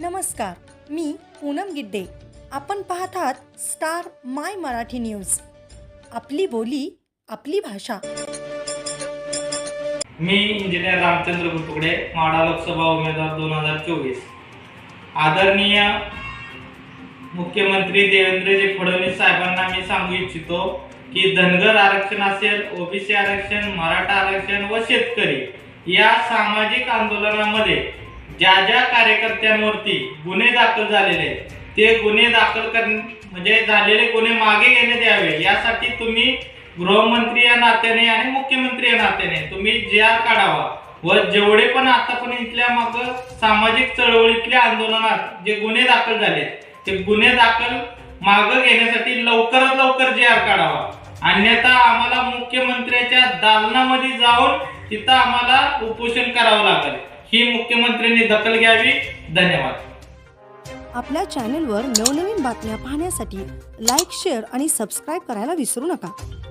नमस्कार मी पूनम गिड्डे. आपण पाहत आहात स्टार माय मराठी न्यूज. आपली बोली आपली भाषा. मी इंजिनियर रामचंद्र गुटुकडे माडा लोकसभा उमेदवार दोन हजार चोवीस. आदरणीय मुख्यमंत्री देवेंद्रजी फडणवीस साहेबांना मी सांगू इच्छितो की धनगर आरक्षण असेल ओबीसी आरक्षण मराठा आरक्षण व शेतकरी या सामाजिक आंदोलनामध्ये ज्या ज्या कार्यकर्त्यांवरती गुन्हे दाखल झालेले आहेत ते गुन्हे दाखल कर म्हणजे झालेले गुन्हे मागे घेण्यात यावे यासाठी तुम्ही गृहमंत्री या नात्याने आणि मुख्यमंत्री या नात्याने तुम्ही जे आर काढावा व जेवढे पण आतापर्यंत इथल्या मग सामाजिक चळवळीतल्या आंदोलनात जे गुन्हे दाखल झाले ते गुन्हे दाखल मागं घेण्यासाठी लवकरात लवकर जे आर काढावा. अन्यथा आम्हाला मुख्यमंत्र्याच्या दालनामध्ये जाऊन तिथं आम्हाला उपोषण करावं लागेल. ही मुख्यमंत्र्यांनी दखल घ्यावी. धन्यवाद. आपल्या चॅनेलवर नवनवीन बातम्या पाहण्यासाठी लाईक शेअर आणि सबस्क्राईब करायला विसरू नका.